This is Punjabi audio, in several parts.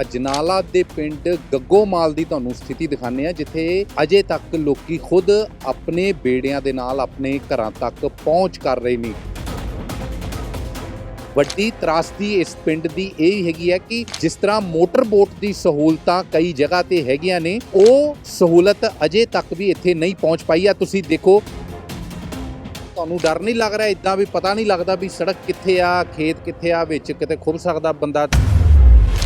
ਅਜਨਾਲਾ ਦੇ ਪਿੰਡ ਗੱਗੋਮਾਲ ਦੀ ਤੁਹਾਨੂੰ ਸਥਿਤੀ ਦਿਖਾਉਂਦੇ ਆ ਜਿੱਥੇ ਅਜੇ ਤੱਕ ਲੋਕੀ ਖੁਦ ਆਪਣੇ ਬੇੜਿਆਂ ਦੇ ਨਾਲ ਆਪਣੇ ਘਰਾਂ ਤੱਕ ਪਹੁੰਚ ਕਰ ਰਹੇ ਨੇ। ਵੱਡੀ ਤਰਾਸਦੀ ਇਸ ਪਿੰਡ ਦੀ ਇਹ ਹੈਗੀ ਹੈ ਕਿ ਜਿਸ ਤਰ੍ਹਾਂ ਮੋਟਰ ਬੋਟ ਦੀ ਸਹੂਲਤਾਂ ਕਈ ਜਗ੍ਹਾ ਤੇ ਹੈਗੀਆਂ ਨੇ, ਉਹ ਸਹੂਲਤ ਅਜੇ ਤੱਕ ਵੀ ਇੱਥੇ ਨਹੀਂ ਪਹੁੰਚ ਪਾਈ ਆ। ਤੁਸੀਂ ਦੇਖੋ, ਤੁਹਾਨੂੰ ਡਰ ਨਹੀਂ ਲੱਗ ਰਿਹਾ, ਇਦਾਂ ਵੀ ਪਤਾ ਨਹੀਂ ਲੱਗਦਾ ਵੀ ਸੜਕ ਕਿੱਥੇ ਆ, ਖੇਤ ਕਿੱਥੇ ਆ, ਵਿੱਚ ਕਿਤੇ ਖੁੱਭ ਸਕਦਾ ਬੰਦਾ।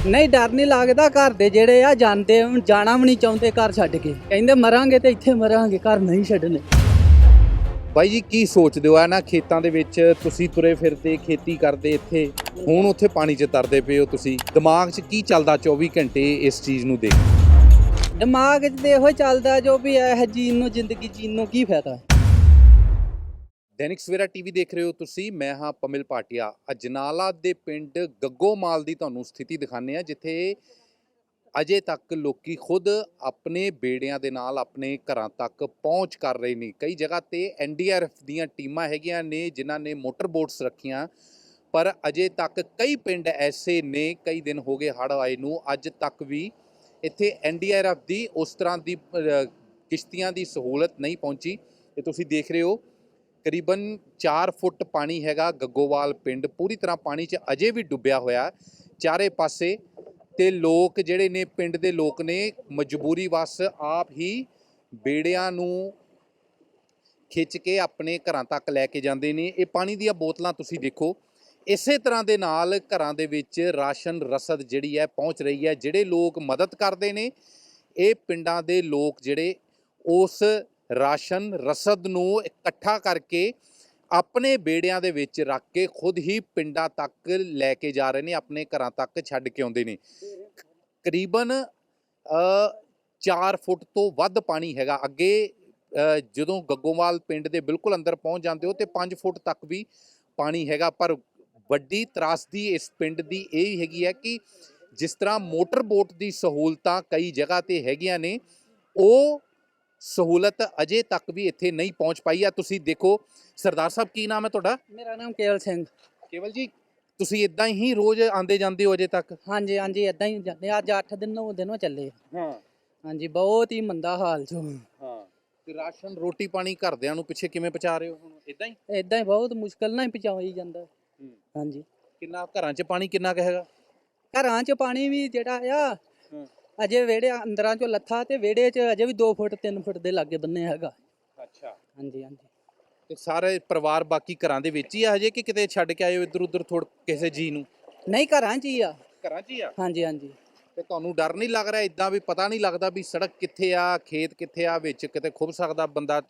ਨਹੀਂ ਡਰ ਨਹੀਂ ਲੱਗਦਾ ਘਰ ਦੇ ਜਿਹੜੇ ਆ ਜਾਂਦੇ ਹੁਣ ਜਾਣਾ ਵੀ ਨਹੀਂ ਚਾਹੁੰਦੇ ਘਰ ਛੱਡ ਕੇ। ਕਹਿੰਦੇ ਮਰਾਂਗੇ ਤੇ ਇੱਥੇ ਮਰਾਂਗੇ ਘਰ ਨਹੀਂ ਛੱਡਣੇ। ਬਾਈ ਜੀ ਕੀ ਸੋਚਦੇ ਹੋ? ਆ ਨਾ ਖੇਤਾਂ ਦੇ ਵਿੱਚ ਤੁਸੀਂ ਤੁਰੇ ਫਿਰਦੇ ਖੇਤੀ ਕਰਦੇ ਇੱਥੇ। ਹੁਣ ਉੱਥੇ ਪਾਣੀ 'ਚ ਤਰਦੇ ਪਏ ਹੋ ਤੁਸੀਂ। ਦਿਮਾਗ 'ਚ ਕੀ ਚੱਲਦਾ 24 ਘੰਟੇ ਇਸ ਚੀਜ਼ ਨੂੰ ਦੇਖ? ਦਿਮਾਗ 'ਚ ਤੇ ਇਹੋ ਚੱਲਦਾ ਜੋ ਵੀ ਇਹ ਜੀਣ ਨੂੰ ਜ਼ਿੰਦਗੀ ਜੀਣ ਨੂੰ ਕੀ ਫਾਇਦਾ? ਦੈਨਿਕ ਸਵੇਰਾ ਟੀਵੀ ਦੇਖ ਰਹੇ ਹੋ ਤੁਸੀਂ। ਮੈਂ ਹਾਂ ਪਮਿਲ ਪਾਟਿਆ। ਅਜਨਾਲਾ ਦੇ ਪਿੰਡ ਗੱਗੋਮਾਲ ਦੀ ਤੁਹਾਨੂੰ ਸਥਿਤੀ ਦਿਖਾਉਂਦੇ ਆ ਜਿੱਥੇ ਅਜੇ ਤੱਕ ਲੋਕੀ ਖੁਦ ਆਪਣੇ ਬੇੜਿਆਂ ਦੇ ਨਾਲ ਆਪਣੇ ਘਰਾਂ ਤੱਕ ਪਹੁੰਚ ਕਰ ਰਹੇ ਨੇ। ਕਈ ਜਗ੍ਹਾ ਤੇ ਐਨਡੀਆਰਐਫ ਦੀਆਂ ਟੀਮਾਂ ਹੈਗੀਆਂ ਨੇ, ਜਿਨ੍ਹਾਂ ਨੇ ਮੋਟਰ ਬੋਟਸ ਰੱਖੀਆਂ। ਪਰ ਅਜੇ ਤੱਕ ਕਈ ਪਿੰਡ ਐਸੇ ਨੇ, ਕਈ ਦਿਨ ਹੋ ਗਏ ਹੜ੍ਹ ਆਏ ਨੂੰ, ਅੱਜ ਤੱਕ ਵੀ ਇੱਥੇ ਐਨਡੀਆਰਐਫ ਦੀ ਉਸ ਤਰ੍ਹਾਂ ਦੀ ਕਿਸ਼ਤੀਆਂ ਦੀ ਸਹੂਲਤ ਨਹੀਂ ਪਹੁੰਚੀ। ਤੇ ਤੁਸੀਂ ਦੇਖ ਰਹੇ ਹੋ। ਕਰੀਬਨ 4 ਫੁੱਟ ਪਾਣੀ ਹੈਗਾ ਗੱਗੋਵਾਲ ਪਿੰਡ। ਪੂਰੀ ਤਰ੍ਹਾਂ ਪਾਣੀ 'ਚ ਅਜੇ ਵੀ ਡੁੱਬਿਆ ਹੋਇਆ ਚਾਰੇ ਪਾਸੇ ਤੇ ਲੋਕ ਜਿਹੜੇ ਨੇ, ਪਿੰਡ ਦੇ ਲੋਕ ਨੇ, ਮਜਬੂਰੀ ਵਸ ਆਪ ਹੀ ਬੇੜਿਆਂ ਨੂੰ ਖਿੱਚ ਕੇ ਆਪਣੇ ਘਰਾਂ ਤੱਕ ਲੈ ਕੇ ਜਾਂਦੇ ਨੇ। ਇਹ ਪਾਣੀ ਦੀਆਂ ਬੋਤਲਾਂ ਤੁਸੀਂ ਦੇਖੋ। ਇਸੇ ਤਰ੍ਹਾਂ ਦੇ ਨਾਲ ਘਰਾਂ ਦੇ ਵਿੱਚ ਰਾਸ਼ਨ ਰਸਦ ਜਿਹੜੀ ਹੈ ਪਹੁੰਚ ਰਹੀ ਹੈ, ਜਿਹੜੇ ਲੋਕ ਮਦਦ ਕਰਦੇ ਨੇ। ਇਹ ਪਿੰਡਾਂ ਦੇ ਲੋਕ ਜਿਹੜੇ ਉਸ ਰਾਸ਼ਨ ਰਸਦ ਨੂੰ ਇਕੱਠਾ ਕਰਕੇ ਆਪਣੇ ਬੇੜਿਆਂ ਦੇ ਵਿੱਚ ਰੱਖ ਕੇ ਖੁਦ ਹੀ ਪਿੰਡਾਂ ਤੱਕ ਲੈ ਕੇ ਜਾ ਰਹੇ ਨੇ, ਆਪਣੇ ਘਰਾਂ ਤੱਕ ਛੱਡ ਕੇ ਆਉਂਦੇ ਨੇ। ਕਰੀਬਨ 4 ਫੁੱਟ ਤੋਂ ਵੱਧ ਪਾਣੀ ਹੈਗਾ। ਅੱਗੇ ਜਦੋਂ ਗੱਗੋਵਾਲ ਪਿੰਡ ਦੇ ਬਿਲਕੁਲ ਅੰਦਰ ਪਹੁੰਚ ਜਾਂਦੇ ਹੋ ਤੇ 5 ਫੁੱਟ ਤੱਕ ਵੀ ਪਾਣੀ ਹੈਗਾ। ਪਰ ਵੱਡੀ ਤਰਾਸਦੀ ਇਸ ਪਿੰਡ ਦੀ ਇਹ ਹੈਗੀ ਹੈ ਕਿ ਜਿਸ ਤਰ੍ਹਾਂ ਮੋਟਰ ਬੋਟ ਦੀ ਸਹੂਲਤਾਂ ਕਈ ਜਗ੍ਹਾ ਤੇ ਹੈਗੀਆਂ ਨੇ, ਉਹ ਸਹੂਲਤ ਅਜੇ ਤੱਕ ਵੀ ਇੱਥੇ ਨਹੀਂ ਪਹੁੰਚ ਪਾਈ ਆ। ਤੁਸੀਂ ਦੇਖੋ ਸਰਦਾਰ ਸਾਹਿਬ ਕੀ ਨਾਮ ਹੈ ਤੁਹਾਡਾ? ਮੇਰਾ ਨਾਮ ਕੇਵਲ ਸਿੰਘ। ਕੇਵਲ ਜੀ ਤੁਸੀਂ ਇਦਾਂ ਹੀ ਰੋਜ਼ ਆਂਦੇ ਜਾਂਦੇ ਹੋ ਅਜੇ ਤੱਕ? ਹਾਂਜੀ ਹਾਂਜੀ ਇਦਾਂ ਹੀ ਜਾਂਦੇ ਅੱਜ 8 ਦਿਨ 9 ਦਿਨ ਹੋ ਚੱਲੇ ਹਾਂ। ਹਾਂਜੀ ਬਹੁਤ ਹੀ ਮੰਦਾ ਹਾਲ ਜੋ। ਹਾਂ। ਤੇ ਰਾਸ਼ਨ ਰੋਟੀ ਪਾਣੀ ਘਰਦਿਆਂ ਨੂੰ ਪਿੱਛੇ ਕਿਵੇਂ ਪਹੁੰਚਾ ਰਹੇ ਹੋ ਹੁਣ? ਇਦਾਂ ਹੀ? ਇਦਾਂ ਹੀ ਬਹੁਤ ਮੁਸ਼ਕਲ ਨਾਲ ਹੀ ਪਹੁੰਚਾਈ ਜਾਂਦਾ। ਹਾਂਜੀ। ਕਿੰਨਾ ਘਰਾਂ 'ਚ ਪਾਣੀ ਕਿੰਨਾ ਕੁ ਹੈਗਾ? ਘਰਾਂ 'ਚ ਪਾਣੀ ਵੀ ਜਿਹੜਾ ਆ। ਅਜੇ ਵਿਹੜੇ ਅੰਦਰਾਂ 'ਚੋਂ ਲੱਥਾ ਤੇ ਵਿਹੜੇ 'ਚ ਅਜੇ ਵੀ 2 ਫੁੱਟ 3 ਫੁੱਟ ਦੇ ਲਾਗੇ ਬੰਨੇ ਹੈਗਾ। ਅੱਛਾ। ਹਾਂਜੀ ਹਾਂਜੀ। ਤੇ ਸਾਰੇ ਪਰਿਵਾਰ ਬਾਕੀ ਘਰਾਂ ਦੇ ਵਿੱਚ ਹੀ ਆ ਹਜੇ ਕਿ ਕਿਤੇ ਛੱਡ ਕੇ ਆਏ ਹੋ ਇੱਧਰ ਉੱਧਰ ਥੋੜ ਕਿਸੇ ਜੀ ਨੂੰ? ਨਹੀਂ ਘਰਾਂ 'ਚ ਹੀ ਆ। ਘਰਾਂ 'ਚ ਹੀ ਆ? ਹਾਂਜੀ ਹਾਂਜੀ। ਤੇ ਤੁਹਾਨੂੰ ਡਰ ਨਹੀਂ ਲੱਗ ਰਿਹਾ ਇਦਾਂ ਵੀ ਪਤਾ ਨਹੀਂ ਲੱਗਦਾ ਵੀ ਸੜਕ ਕਿੱਥੇ ਆ ਖੇਤ ਕਿੱਥੇ ਆ ਵਿੱਚ ਕਿਤੇ ਖੁੱਭ ਸਕਦਾ ਬੰਦਾ?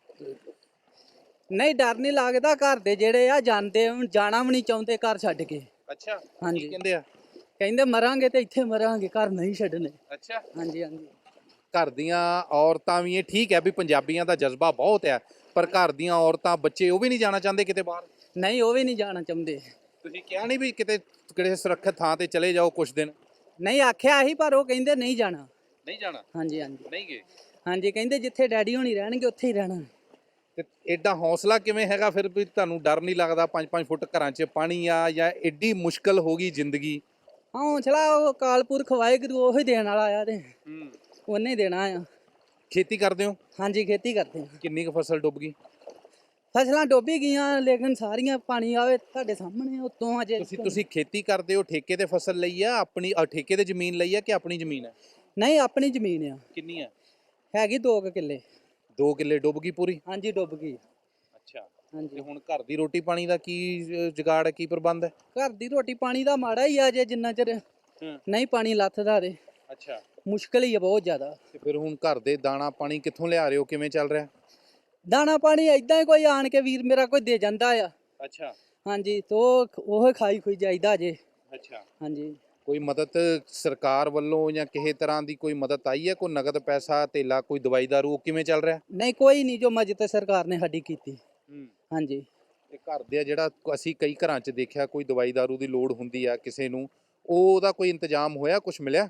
ਨਹੀਂ ਡਰ ਨਹੀਂ ਲੱਗਦਾ ਘਰ ਦੇ ਜਿਹੜੇ ਆ ਜਾਂਦੇ ਜਾਣਾ ਵੀ ਨਹੀਂ ਚਾਹੁੰਦੇ ਘਰ ਛੱਡ ਕੇ। ਅੱਛਾ। ਕੀ ਹਾਂਜੀ। ਕਹਿੰਦੇ ਆ? ਕਹਿੰਦੇ ਮਰਾਂਗੇ ਤੇ ਇੱਥੇ ਮਰਾਂਗੇ ਘਰ ਨਹੀਂ ਛੱਡਣੇ। ਅੱਛਾ। ਹਾਂਜੀ ਹਾਂਜੀ। ਘਰ ਦੀਆਂ ਔਰਤਾਂ ਵੀ ਇਹ ਠੀਕ ਹੈ ਵੀ ਪੰਜਾਬੀਆਂ ਦਾ ਜਜ਼ਬਾ ਬਹੁਤ ਹੈ ਪਰ ਘਰ ਦੀਆਂ ਔਰਤਾਂ ਬੱਚੇ ਉਹ ਵੀ ਨਹੀਂ ਜਾਣਾ ਚਾਹੁੰਦੇ ਕਿਤੇ ਬਾਹਰ? ਨਹੀਂ ਉਹ ਵੀ ਨਹੀਂ ਜਾਣਾ ਚਾਹੁੰਦੇ। ਤੁਸੀਂ ਕਿਹਾ ਨਹੀਂ ਵੀ ਕਿਤੇ ਕਿਤੇ ਸੁਰੱਖਿਅਤ ਥਾਂ ਤੇ ਚਲੇ ਜਾਓ ਕੁਝ ਦਿਨ? ਨਹੀਂ ਆਖਿਆ ਸੀ ਪਰ ਉਹ ਕਹਿੰਦੇ ਨਹੀਂ ਜਾਣਾ। ਨਹੀਂ ਜਾਣਾ? ਹਾਂਜੀ ਹਾਂਜੀ। ਨਹੀਂ ਗਏ? ਹਾਂਜੀ ਕਹਿੰਦੇ ਜਿੱਥੇ ਡੈਡੀ ਹੋਣੀ ਰਹਿਣਗੇ ਉੱਥੇ ਹੀ ਰਹਿਣਾ। ਤੇ ਐਡਾ ਹੌਸਲਾ ਕਿਵੇਂ ਹੈਗਾ? ਫਿਰ ਵੀ ਤੁਹਾਨੂੰ ਡਰ ਨਹੀਂ ਲੱਗਦਾ? 5-5 ਫੁੱਟ ਘਰਾਂ 'ਚ ਪਾਣੀ ਆ ਜਾਂ ਐਡੀ ਮੁਸ਼ਕਲ ਹੋ ਗਈ ਜ਼ਿੰਦਗੀ? ਹੌਸਲਾ ਉਹ ਕਾਲਪੁਰਖ ਵਾਹਿਗੁਰੂ ਉਹ ਹੀ ਦੇਣ ਵਾਲਾ ਆ ਤੇ ਹੂੰ। ਉਹਨੇ ਹੀ ਦੇਣਾ ਆ। ਖੇਤੀ ਕਰਦੇ ਹੋ? ਹਾਂਜੀ ਖੇਤੀ ਕਰਦੇ ਆ। ਕਿੰਨੀ ਕੁ ਫਸਲ ਡੁੱਬ ਗਈ? ਫਸਲਾਂ ਡੋਬੀ ਗਈਆਂ ਲੇਕਿਨ ਸਾਰੀਆਂ ਪਾਣੀ ਆਵੇ ਤੁਹਾਡੇ ਸਾਹਮਣੇ ਉਤੋਂ ਅਜੇ ਤੁਸੀਂ ਤੁਸੀਂ ਖੇਤੀ ਕਰਦੇ ਹੋ ਠੇਕੇ ਤੇ ਫਸਲ ਲਈ ਆ ਆਪਣੀ ਅ, ਠੇਕੇ ਤੇ ਜ਼ਮੀਨ ਲਈ ਆ ਕਿ ਆਪਣੀ ਜ਼ਮੀਨ ਹੈ ਨਹੀਂ ਆਪਣੀ ਜ਼ਮੀਨ ਆ। ਕਿੰਨੀ ਹੈ ਹੈਗੀ 2 ਕਿੱਲੇ। 2 ਕਿੱਲੇ ਡੁੱਬ ਗਈ ਪੂਰੀ? ਹਾਂਜੀ ਡੁੱਬ ਗਈ। ਤੇ ਹਾਂਜੀ ਹੁਣ ਘਰ ਦੀ ਰੋਟੀ ਪਾਣੀ ਦਾ ਕੀ ਅ, ਜੁਗਾੜ ਹੈ ਕੀ ਪ੍ਰਬੰਧ ਹੈ? ਘਰ ਦੀ ਰੋਟੀ ਪਾਣੀ ਦਾ ਮਾੜਾ ਹੀ ਆ ਜੇ ਜਿੰਨਾ ਚਿਰ ਹੂੰ। ਨਹੀਂ ਪਾਣੀ ਲੱਥਦਾ ਤੇ। ਅੱਛਾ। ਮੁਸ਼ਕਲ ਹੀ ਆ ਬਹੁਤ ਜ਼ਿਆਦਾ। ਤੇ ਫਿਰ ਹੁਣ ਘਰ ਦੇ ਦਾਣਾ ਪਾਣੀ ਕਿੱਥੋਂ ਲਿਆ ਰਹੇ ਹੋ ਕਿਵੇਂ ਚੱਲ ਰਿਹਾ? ਦਾਣਾ ਪਾਣੀ ਇਦਾਂ ਹੀ ਕੋਈ ਆਣ ਕੇ ਵੀਰ ਮੇਰਾ ਕੋਈ ਦੇ ਜਾਂਦਾ ਆ। ਅੱਛਾ। ਹਾਂਜੀ ਤੋ ਉਹ ਖਾਈ ਖੁਈ ਜਾਈਦਾ ਜੇ। ਅੱਛਾ। ਹਾਂਜੀ। ਕੋਈ ਮਦਦ ਸਰਕਾਰ ਵੱਲੋਂ ਜਾਂ ਕਿਸੇ ਤਰ੍ਹਾਂ ਦੀ ਕੋਈ ਮਦਦ ਆਈ ਹੈ? ਕੋਈ ਨਗਦ ਪੈਸਾ ਧੇਲਾ ਕੋਈ ਦਵਾਈ ਦਾਰੂ ਉਹ ਕਿਵੇਂ ਚੱਲ ਰਿਹਾ? ਨਹੀਂ ਕੋਈ ਨਹੀਂ ਜੋ ਮਜਤ ਸਰਕਾਰ ਨੇ ਸਾਡੀ ਕੀਤੀ। ਹੂੰ। ਹਾਂਜੀ। ਤੇ ਘਰ ਦੇ ਆ ਜਿਹੜਾ ਅਸੀਂ ਕਈ ਘਰਾਂ 'ਚ ਦੇਖਿਆ ਕੋਈ ਦਵਾਈ ਦਾਰੂ ਦੀ ਲੋੜ ਹੁੰਦੀ ਆ ਕਿਸੇ ਨੂੰ ਉਹ ਉਹਦਾ ਕੋਈ ਇੰਤਜ਼ਾਮ ਹੋਇਆ ਕੁਝ ਮਿਲਿਆ?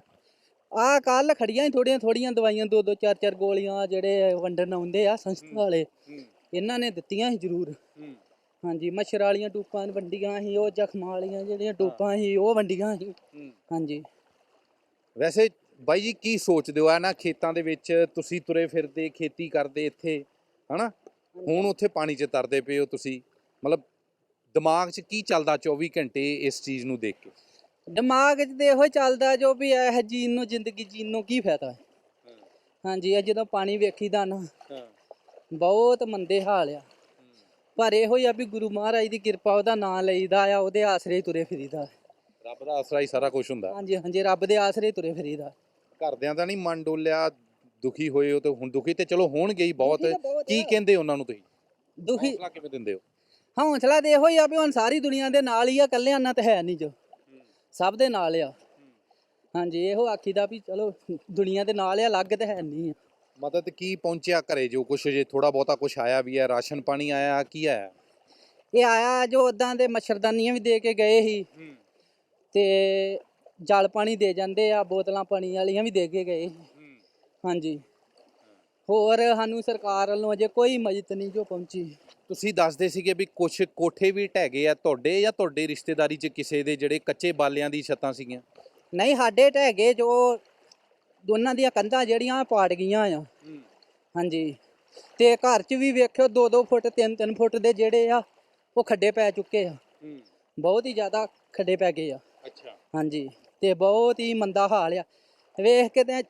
ਆ ਕੱਲ ਖੜੀਆਂ ਹੀ ਥੋੜੀਆਂ ਥੋੜੀਆਂ ਦਵਾਈਆਂ ਦੋ ਦੋ ਚਾਰ ਚਾਰ ਗੋਲੀਆਂ ਜਿਹੜੇ ਵੰਡਣ ਆਉਂਦੇ ਆ ਸੰਸਥਾ ਵਾਲੇ ਇਹਨਾਂ ਨੇ ਦਿੱਤੀਆਂ ਸੀ ਜ਼ਰੂਰ। ਹਾਂਜੀ ਮੱਛਰ ਵਾਲੀਆਂ ਟੂਪਾਂ ਵੰਡੀਆਂ ਸੀ ਉਹ ਜ਼ਖਮਾਂ ਵਾਲੀਆਂ ਜਿਹੜੀਆਂ ਟੂਪਾਂ ਸੀ ਉਹ ਵੰਡੀਆਂ ਸੀ। ਹੂੰ। ਹਾਂਜੀ। ਵੈਸੇ ਬਾਈ ਜੀ ਕੀ ਸੋਚਦੇ ਹੋ? ਆ ਨਾ ਖੇਤਾਂ ਦੇ ਵਿੱਚ ਤੁਸੀਂ ਤੁਰੇ ਫਿਰਦੇ ਖੇਤੀ ਕਰਦੇ ਇੱਥੇ ਹਨਾ? ਹੁਣ ਉੱਥੇ ਪਾਣੀ 'ਚ ਤਰਦੇ ਪਏ ਹੋ ਤੁਸੀਂ? ਮਤਲਬ ਦਿਮਾਗ 'ਚ ਕੀ ਚੱਲਦਾ 24 ਘੰਟੇ ਇਸ ਚੀਜ਼ ਨੂੰ ਦੇਖ ਕੇ? ਦਿਮਾਗ 'ਚ ਤੇ ਇਹੋ ਚੱਲਦਾ ਜੋ ਵੀ ਇਹ ਜੀਣ ਨੂੰ ਜ਼ਿੰਦਗੀ ਜੀਣ ਨੂੰ ਕੀ ਫਾਇਦਾ ਹੈ? ਹਾਂਜੀ ਇਹ ਜਦੋਂ ਪਾਣੀ ਵੇਖੀਦਾ ਨਾ ਬਹੁਤ ਮੰਦੇ ਹਾਲ ਆ। ਪਰ ਇਹੋ ਹੀ ਆ ਵੀ ਗੁਰੂ ਮਹਾਰਾਜ ਦੀ ਕਿਰਪਾ ਉਹਦਾ ਨਾਮ ਲਈਦਾ ਆ ਉਹਦੇ ਆਸਰੇ ਹੀ ਤੁਰੇ ਫਿਰੀਦਾ। ਰੱਬ ਦਾ ਆਸਰਾ ਹੀ ਸਾਰਾ ਕੁਝ ਹੁੰਦਾ। ਹਾਂਜੀ ਹਾਂਜੀ ਰੱਬ ਦੇ ਆਸਰੇ ਤੁਰੇ ਫਿਰੀਦਾ। ਘਰਦਿਆਂ ਦਾ ਨਹੀਂ ਮਨ ਡੋਲਿਆ ਦੁਖੀ ਹੋਏ ਹੋ ਤੇ ਹੁਣ ਦੁਖੀ ਤੇ ਚਲੋ ਹੋਣਗੇ ਹੀ ਬਹੁਤ। ਦੁਖੀ ਤਾਂ ਬਹੁਤ ਕੀ ਆ। ਕਹਿੰਦੇ ਉਹਨਾਂ ਨੂੰ ਤੁਸੀਂ? ਦੁਖੀ ਹੌਸਲਾ ਕਿਵੇਂ ਦਿੰਦੇ ਹੋ? ਹੌਸਲਾ ਤੇ ਇਹੋ ਹੀ ਆ ਵੀ ਹੁਣ ਸਾਰੀ ਦੁਨੀਆ ਦੇ ਨਾਲ ਹੀ ਆ ਕੱਲਿਆਂ ਨਾਲ ਤਾਂ ਹੈ ਨਹੀਂ ਜੋ। ਸਭ ਦੇ ਨਾਲ ਆ। ਹਾਂਜੀ ਇਹੋ ਆਖੀਦਾ ਵੀ ਚਲੋ ਦੁਨੀਆ ਦੇ ਨਾਲ ਆ ਅਲੱਗ ਤੇ ਹੈ ਨਹੀਂ ਆ। ਮਦਦ ਕੀ ਪਹੁੰਚਿਆ ਘਰੇ ਜੋ ਕੁਛ ਜੇ ਥੋੜਾ ਬਹੁਤਾ ਕੁਛ ਆਇਆ ਵੀ ਹੈ ਰਾਸ਼ਨ ਪਾਣੀ ਆਇਆ ਕੀ ਆਇਆ? ਇਹ ਆਇਆ ਜੋ ਉਦਾਂ ਦੇ ਮੱਛਰਦਾਨੀਆਂ ਵੀ ਦੇ ਕੇ ਗਏ ਸੀ। ਤੇ ਜਲ ਪਾਣੀ ਦੇ ਜਾਂਦੇ ਆ ਬੋਤਲਾਂ ਪਾਣੀ ਵਾਲੀਆਂ ਵੀ ਦੇ ਕੇ ਗਏ ਸੀ। ਹਾਂਜੀ। ਹੋਰ ਸਾਨੂੰ ਸਰਕਾਰ ਵੱਲੋਂ ਅਜੇ ਕੋਈ ਮਦਦ ਨਹੀਂ ਜੋ ਪਹੁੰਚੀ। ਤੁਸੀਂ ਦੱਸਦੇ ਸੀਗੇ ਵੀ ਕੁਛ ਕੋਠੇ ਵੀ ਢਹਿ ਗਏ ਆ ਤੁਹਾਡੇ ਜਾਂ ਤੁਹਾਡੇ ਰਿਸ਼ਤੇਦਾਰੀ 'ਚ ਕਿਸੇ ਦੇ ਜਿਹੜੇ ਕੱਚੇ ਬਾਲਿਆਂ ਦੀ ਛੱਤਾਂ ਸੀਗੀਆਂ? ਨਹੀਂ ਸਾਡੇ ਢਹਿ ਗਏ ਜੋ ਦੋਨਾਂ ਦੀਆਂ ਕੰਧਾਂ ਜਿਹੜੀਆਂ ਪਾੜ ਗਈਆਂ ਆ। ਹਾਂਜੀ। ਤੇ ਘਰ 'ਚ ਵੀ ਵੇਖਿਓ 2-2 ਫੁੱਟ 3-3 ਫੁੱਟ ਦੇ ਜਿਹੜੇ ਆ ਉਹ ਖੱਡੇ ਪੈ ਚੁੱਕੇ ਆ। ਬਹੁਤ ਹੀ ਜ਼ਿਆਦਾ ਖੱਡੇ ਪੈ ਗਏ ਆ। ਅੱਛਾ। ਹਾਂਜੀ। ਤੇ ਬਹੁਤ ਹੀ ਮੰਦਾ ਹਾਲ ਆ। ਵੇਖ ਕੇ ਤੇ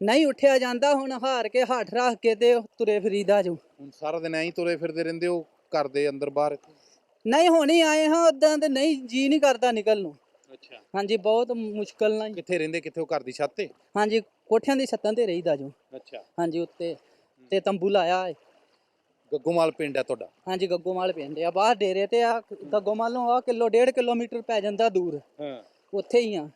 ਨਹੀਂ ਉੱਠਿਆ ਜਾਂਦਾ ਹੁਣ ਹਾਰ ਕੇ ਹੱਠ ਰੱਖ ਕੇ ਤੇ ਤੁਰੇ ਫਰੀਦਾ ਜੋ। ਹੁਣ ਸਾਰਾ ਦਿਨ ਐਂ ਹੀ ਤੁਰੇ ਫਿਰਦੇ ਰਹਿੰਦੇ ਹੋ ਘਰ ਦੇ ਅੰਦਰ ਬਾਹਰ? ਨਹੀਂ ਹੁਣ ਆਏ ਹਾਂ ਉਦਾਂ ਤੇ ਨਹੀਂ ਜੀ ਨਹੀਂ ਕਰਦਾ ਨਿਕਲ ਨੂੰ। ਅੱਛਾ। ਹਾਂਜੀ ਬਹੁਤ ਮੁਸ਼ਕਲ ਨਾਲ ਹੀ। ਕਿੱਥੇ ਰਹਿੰਦੇ ਕਿੱਥੇ ਹੋ ਘਰ ਦੀ ਛੱਤ ਤੇ? ਹਾਂਜੀ ਕੋਠਿਆਂ ਦੀ ਛੱਤਾਂ ਤੇ ਰਹੀਦਾ ਜੋ। ਅੱਛਾ। ਹਾਂਜੀ ਉੱਤੇ ਤੇ ਤੰਬੂ ਲਾਇਆ ਹੈ ਗੱਗੋਮਾਲ ਪਿੰਡ ਹੈ ਤੁਹਾਡਾ? ਹਾਂਜੀ ਗੱਗੋਮਾਲ ਪਿੰਡ ਆ ਬਾਹਰ ਡੇਰੇ ਤੇ ਆ ਗੱਗੋਮਾਲੋਂ ਆ ਕਿਲੋ ਡੇਢ ਕਿਲੋਮੀਟਰ ਪੈ ਜਾਂਦਾ ਦੂਰ। ਹਾਂ। ਉੱਥੇ ਹੀ ਆ।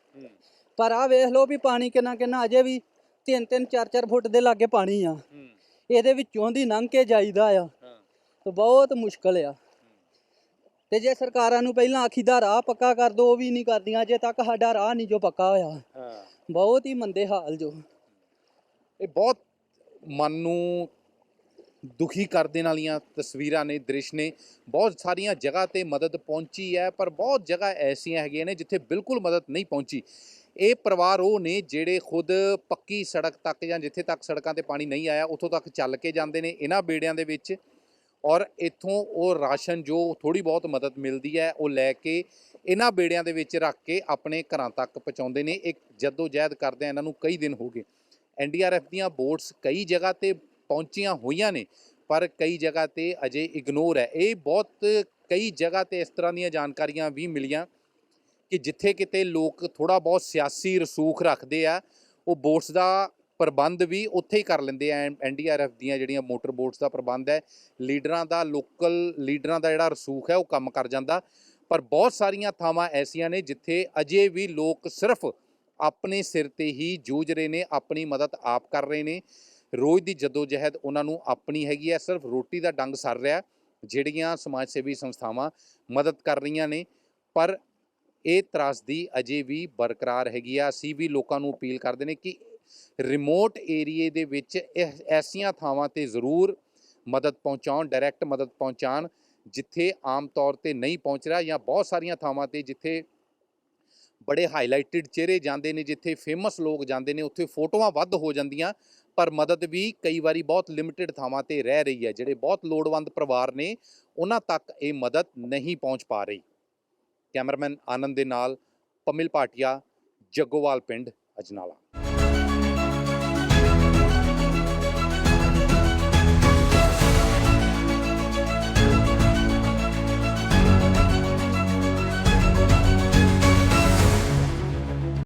ਪਰ ਆ ਵੇਖ ਲਓ ਵੀ ਪਾਣੀ ਕਿੰਨਾ ਕਿੰਨਾ ਅਜੇ ਵੀ 3-3 4-4 ਫੁੱਟ ਦੇ ਲਾਗੇ ਪਾਣੀ ਆ। ਇਹਦੇ ਵਿੱਚੋਂ ਦੀ ਲੰਘ ਕੇ ਜਾਈਦਾ ਆ। ਤੇ ਬਹੁਤ ਮੁਸ਼ਕਲ ਆ। ਤੇ ਜੇ ਸਰਕਾਰਾਂ ਨੂੰ ਪਹਿਲਾਂ ਆਖੀਦਾ ਰਾਹ ਪੱਕਾ ਕਰ ਦੋ ਉਹ ਵੀ ਨਹੀਂ ਕਰਦੀਆਂ। ਅਜੇ ਤੱਕ ਸਾਡਾ ਰਾਹ ਨਹੀਂ ਜੋ ਪੱਕਾ ਹੋਇਆ। ਬਹੁਤ ਹੀ ਮੰਦੇ ਹਾਲ ਜੋ। ਇਹ ਬਹੁਤ ਮਨ ਨੂੰ ਦੁਖੀ ਕਰ ਦੇਣ ਵਾਲੀਆਂ ਤਸਵੀਰਾਂ ਨੇ ਦ੍ਰਿਸ਼ ਨੇ। ਬਹੁਤ ਸਾਰੀਆਂ ਜਗ੍ਹਾ ਤੇ ਮਦਦ ਪਹੁੰਚੀ ਹੈ ਪਰ ਬਹੁਤ ਜਗ੍ਹਾ ਐਸੀਆਂ ਹੈਗੀਆਂ ਨੇ ਜਿੱਥੇ ਬਿਲਕੁਲ ਮਦਦ ਨਹੀਂ ਪਹੁੰਚੀ। ਇਹ ਪਰਿਵਾਰ ਉਹ ਨੇ ਜਿਹੜੇ ਖੁਦ ਪੱਕੀ ਸੜਕ ਤੱਕ ਜਾਂ ਜਿੱਥੇ ਤੱਕ ਸੜਕਾਂ ਤੇ ਪਾਣੀ ਨਹੀਂ ਆਇਆ, ਉੱਥੋਂ ਤੱਕ ਚੱਲ ਕੇ ਜਾਂਦੇ ਨੇ ਇਹਨਾਂ ਬੇੜਿਆਂ ਦੇ ਵਿੱਚ ਔਰ ਇੱਥੋਂ ਉਹ ਰਾਸ਼ਨ ਜੋ ਥੋੜੀ ਬਹੁਤ ਮਦਦ ਮਿਲਦੀ ਹੈ, ਉਹ ਲੈ ਕੇ ਇਹਨਾਂ ਬੇੜਿਆਂ ਦੇ ਵਿੱਚ ਰੱਖ ਕੇ ਆਪਣੇ ਘਰਾਂ ਤੱਕ ਪਹੁੰਚਾਉਂਦੇ ਨੇ। ਇੱਕ ਜੱਦੋ ਜਹਿਦ ਕਰਦੇ ਇਹਨਾਂ ਨੂੰ ਕਈ ਦਿਨ ਹੋ ਗਏ। ਐਨਡੀਆਰਐਫ ਦੀਆਂ ਬੋਟਸ ਕਈ ਜਗ੍ਹਾ ਤੇ ਪਹੁੰਚੀਆਂ ਹੋਈਆਂ ਨੇ, ਪਰ ਕਈ ਜਗ੍ਹਾ ਤੇ ਅਜੇ ਇਗਨੋਰ ਹੈ। ਇਹ ਬਹੁਤ ਕਈ ਜਗ੍ਹਾ ਤੇ ਇਸ ਤਰ੍ਹਾਂ ਦੀਆਂ ਜਾਣਕਾਰੀਆਂ ਵੀ ਮਿਲੀਆਂ। ਕਿ ਜਿੱਥੇ ਕਿਤੇ ਲੋਕ ਥੋੜਾ ਬਹੁਤ ਸਿਆਸੀ ਰਸੂਖ ਰੱਖਦੇ ਆ, ਉਹ ਬੋਟਸ ਦਾ ਪ੍ਰਬੰਧ ਵੀ ਉੱਥੇ ਹੀ ਕਰ ਲੈਂਦੇ ਆ ਐਨਡੀਆਰਐਫ ਦੀਆਂ ਜਿਹੜੀਆਂ ਮੋਟਰ ਬੋਟਸ ਦਾ ਪ੍ਰਬੰਧ ਹੈ, ਲੀਡਰਾਂ ਦਾ ਲੋਕਲ, ਲੀਡਰਾਂ ਦਾ ਜਿਹੜਾ ਰਸੂਖ ਹੈ ਉਹ ਕੰਮ ਕਰ ਜਾਂਦਾ। ਪਰ ਬਹੁਤ ਸਾਰੀਆਂ ਥਾਵਾਂ ਐਸੀਆਂ ਨੇ ਜਿੱਥੇ ਅਜੇ ਵੀ ਲੋਕ ਸਿਰਫ ਆਪਣੇ ਸਿਰ ਤੇ ਹੀ ਜੂਝ ਰਹੇ ਨੇ, ਆਪਣੀ ਮਦਦ ਆਪ ਕਰ ਰਹੇ ਨੇ। ਰੋਜ਼ ਦੀ ਜਦੋਜਹਿਦ ਉਹਨਾਂ ਨੂੰ ਆਪਣੀ ਹੈਗੀ ਹੈ, ਸਿਰਫ ਰੋਟੀ ਦਾ ਡੰਗ ਸਰ ਰਿਹਾ, ਜਿਹੜੀਆਂ ਸਮਾਜ ਸੇਵੀ ਸੰਸਥਾਵਾਂ ਮਦਦ ਕਰ ਰਹੀਆਂ ਨੇ। ਪਰ ਇਹ ਤਰਾਸਦੀ ਅਜੇ ਵੀ ਬਰਕਰਾਰ ਹੈਗੀ ਆ। ਅਸੀਂ ਵੀ ਲੋਕਾਂ ਨੂੰ ਅਪੀਲ ਕਰਦੇ ਨੇ ਕਿ ਰਿਮੋਟ ਏਰੀਏ ਦੇ ਵਿੱਚ ਇਹ ਐਸੀਆਂ ਥਾਵਾਂ ਤੇ ਜ਼ਰੂਰ ਮਦਦ ਪਹੁੰਚਾਉਣ ਡਾਇਰੈਕਟ ਮਦਦ ਪਹੁੰਚਾਉਣ, ਜਿੱਥੇ ਆਮ ਤੌਰ ਤੇ ਨਹੀਂ ਪਹੁੰਚ ਰਿਹਾ ਜਾਂ ਬਹੁਤ ਸਾਰੀਆਂ ਥਾਵਾਂ ਤੇ ਜਿੱਥੇ ਬੜੇ ਹਾਈਲਾਈਟਡ ਚਿਹਰੇ ਜਾਂਦੇ ਨੇ, ਜਿੱਥੇ ਫੇਮਸ ਲੋਕ ਜਾਂਦੇ ਨੇ, ਉੱਥੇ ਫੋਟੋਆਂ ਵੱਧ ਹੋ ਜਾਂਦੀਆਂ, ਪਰ ਮਦਦ ਵੀ ਕਈ ਵਾਰੀ ਬਹੁਤ ਲਿਮਿਟਿਡ ਥਾਵਾਂ ਤੇ ਰਹਿ ਰਹੀ ਹੈ। ਜਿਹੜੇ ਬਹੁਤ ਲੋੜਵੰਦ ਪਰਿਵਾਰ ਨੇ, ਉਹਨਾਂ ਤੱਕ ਇਹ ਮਦਦ ਨਹੀਂ ਪਹੁੰਚ ਪਾ ਰਹੀ। ਕੈਮਰਾਮੈਨ ਆਨੰਦ ਦੇ ਨਾਲ ਪਮਿਲ ਪਾਟਿਆ ਜੱਗੋਵਾਲ ਪਿੰਡ ਅਜਨਾਲਾ।